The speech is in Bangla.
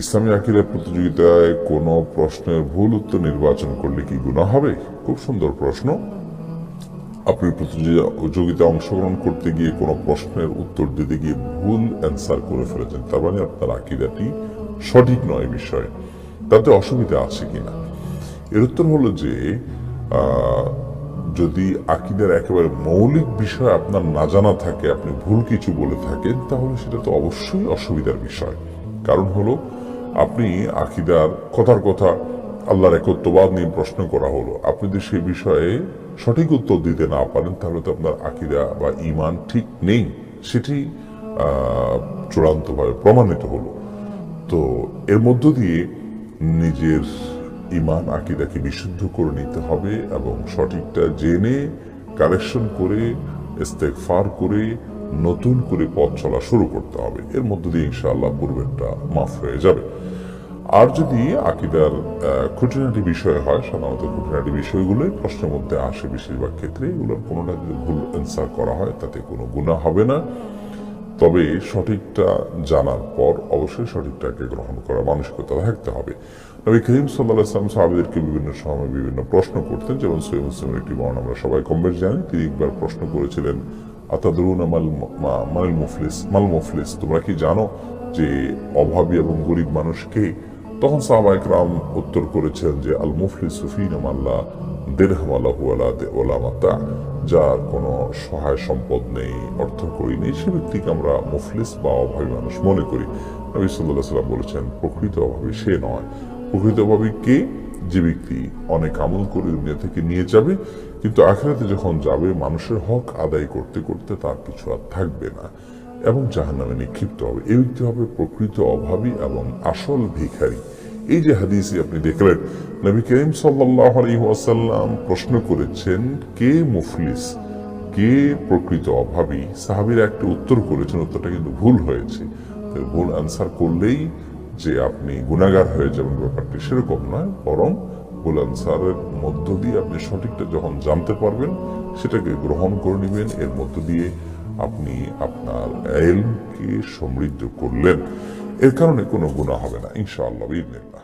ইসলামী আকিরা প্রতিযোগিতায় কোনো প্রশ্নের ভুল উত্তর নির্বাচন করলে কি গুণা হবে? খুব সুন্দর প্রশ্ন। আপনি প্রতিযোগিতায় অংশগ্রহণ করতে গিয়ে কোনো প্রশ্নের উত্তর দিতে গিয়ে ভুল অ্যান্সার করে ফেলেছেন, তার মানে আপনার আকিদাটি সঠিক নয় বিষয়ে। তাতে অসুবিধা আছে কিনা? এর উত্তর হলো যে যদি আকিদের একেবারে মৌলিক বিষয় আপনার না জানা থাকে, আপনি ভুল কিছু বলে থাকেন, তাহলে সেটা তো অবশ্যই অসুবিধার বিষয়। কারণ হলো আপনি আকিদার কথার কথা আল্লাহর একত্ববাদ নিয়ে প্রশ্ন করা হলো। আপনি যদি সেই বিষয়ে সঠিক উত্তর দিতে না পারেন, তাহলে তো আপনার আকিদা বা ইমান ঠিক নেই। সেটি চূড়ান্তভাবে প্রমাণিত হলো। তো এর মধ্য দিয়ে নিজের ইমান আকিদাকে বিশুদ্ধ করে নিতে হবে এবং সঠিকটা জেনে কারেকশন করে ইস্তেকফার করে নতুন করে পথ চলা শুরু করতে হবে। এর মধ্য দিয়ে ইনশাআল্লাহ পূর্বেরটা মাফ হয়ে যাবে। আর যদি আকিদার খুঁটিনাটি বিষয় হয়, সাধারণত খুঁটিনাটি বিষয়গুলোই প্রশ্নের মধ্যে আসে বেশিরভাগ ক্ষেত্রে, এগুলোর কোনোটা যদি ভুল অ্যান্সার করা হয়, তাতে কোনো গুণা হবে না। তবে সঠিকটা জানার পর অবশ্যই সঠিকটাকে গ্রহণ করার মানসিকতা থাকতে হবে। নবী করিম সাল্লাহ ইসলাম সাহাবিদেরকে বিভিন্ন সময় বিভিন্ন প্রশ্ন করতেন, যেমন সৈয়দ মুসলিমের একটি বর্ণ আমরা সবাই কম বেশ জানি, তিনি একবার প্রশ্ন করেছিলেন আতাদরুন মাল মাল মুফলিস মাল মুফলিস। তোমরা কি জানো যে অভাবী এবং গরিব মানুষকে তখন সাহাবা একরাম উত্তর করেছেন যে আল মুফলিস সুফিন মাল্লা দেড়হামালাহু আলা ওলা মাতা। যার কোনো সহায় সম্পদ নেই, অর্থ করি নেই। সে ব্যক্তিকে আমরা মুফলিস বা অভাবী মানুষ মনে করি। নবী সাল্লাহ সাল্লাম বলেছেন, প্রকৃত অভাবী সে নয়। প্রকৃত অভাবী কে? যে ব্যক্তি অনেক আমল করে দুনিয়া থেকে নিয়ে যাবে, কিন্তু আখেরাতে যখন যাবে, মানুষের হক আদায় করতে করতে তার কিছু আর থাকবে না এবং জাহান্নামে নিক্ষিপ্ত হবে। এই ব্যক্তি হবে প্রকৃত অভাবী এবং আসল ভিখারি। এই যে হাদিসে আপনি দেখলেন, নবী করিম সাল্লাহ আলহিহাসাল্লাম প্রশ্ন করেছেন, কে মুফলিস? কে প্রকৃত অভাবী? সাহাবিরা একটা উত্তর করেছেন, উত্তরটা কিন্তু ভুল হয়েছে। ভুল আনসার করলেই যে আপনি গুণাগার হয়ে যাবেন ব্যাপারটি সেরকম নয়, বরং ভুল আনসারের মধ্য দিয়ে আপনি সঠিকটা যখন জানতে পারবেন, সেটাকে গ্রহণ করে নেবেন। এর মধ্য দিয়ে আপনি আপনার এলকে সমৃদ্ধ করলেন। এর কারণে কোনো গুণা হবে না, ইনশাআল্লাহ ইবনিল্লাহ